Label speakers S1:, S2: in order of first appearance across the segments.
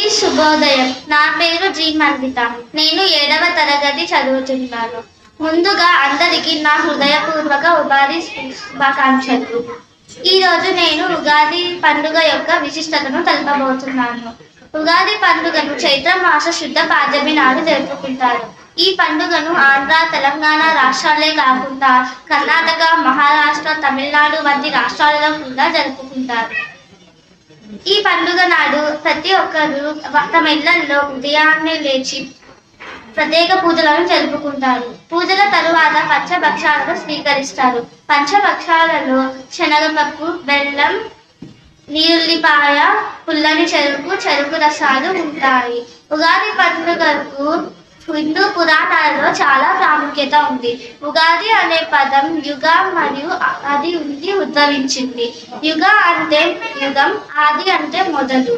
S1: ఈ శుభోదయం. నా పేరు జీ మన్విత నేను ఏడవ తరగతి చదువుతున్నాను. ముందుగా అందరికీ నా హృదయపూర్వక ఉగాది శుభాకాంక్షలు. ఈ రోజు నేను ఉగాది పండుగ యొక్క విశిష్టతను తెలపబోతున్నాను. ఉగాది పండుగను చైత్ర మాస శుద్ధ పాడ్యమి నాడు జరుపుకుంటారు. ఈ పండుగను ఆంధ్ర తెలంగాణ రాష్ట్రాలే కాకుండా కర్ణాటక మహారాష్ట్ర తమిళనాడు వంటి రాష్ట్రాలలో కూడా జరుపుకుంటారు. ఈ పండుగ నాడు ప్రతి ఒక్కరు తమ ఇళ్ళలో ఉదయాన్నే లేచి ప్రత్యేక పూజలను జరుపుకుంటారు. పూజల తరువాత పంచభక్షాలను స్వీకరిస్తారు. పంచభక్షాలలో శనగపప్పు బెల్లం నీరుల్లిపాయ పుల్లని చెరుకు చెరుకు రసాలు ఉంటాయి. ఉగాది పండుగకు హిందూ పురాణాలలో చాలా ప్రాముఖ్యత ఉంది. ఉగాది అనే పదం యుగ మరియు అది ఉంది ఉద్భవించింది. యుగ అంటే యుగం ఆది అంటే మొదలు.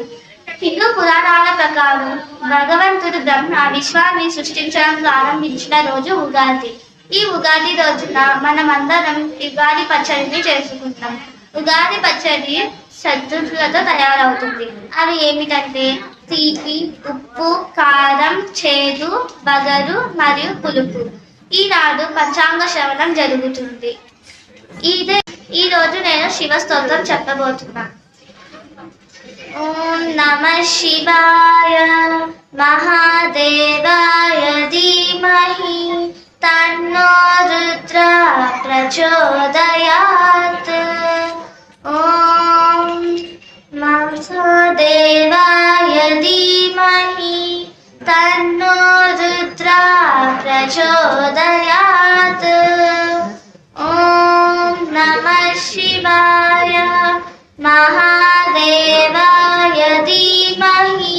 S1: హిందూ పురాణాల ప్రకారం భగవంతుడు బ్రహ్మ విశ్వాన్ని సృష్టించడం ప్రారంభించిన రోజు ఉగాది. ఈ ఉగాది రోజున మనమందరం యుగాది పచ్చడిని చేసుకుంటాం. ఉగాది పచ్చడి సద్దులతో తయారవుతుంది. అవి ఏమిటంటే తీపి ఉప్పు కారం చేదు బగరు మరియు పులుపు. ఈనాడు పంచాంగ శ్రవణం జరుగుతుంది. ఇదే ఈ రోజు నేను శివ స్తోత్రం చెప్పబోతున్నా. ఓం నమ శివాయ మహాదేవ देवाय धीमहि तन्नो रुद्रा प्रचोदयात्। ॐ नमः शिवाय महादेवाय धीमहि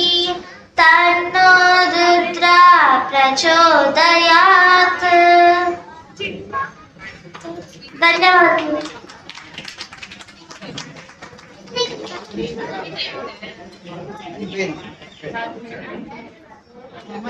S1: तन्नो रुद्रा प्रचोदयात्। धन्यवाद। Thank you.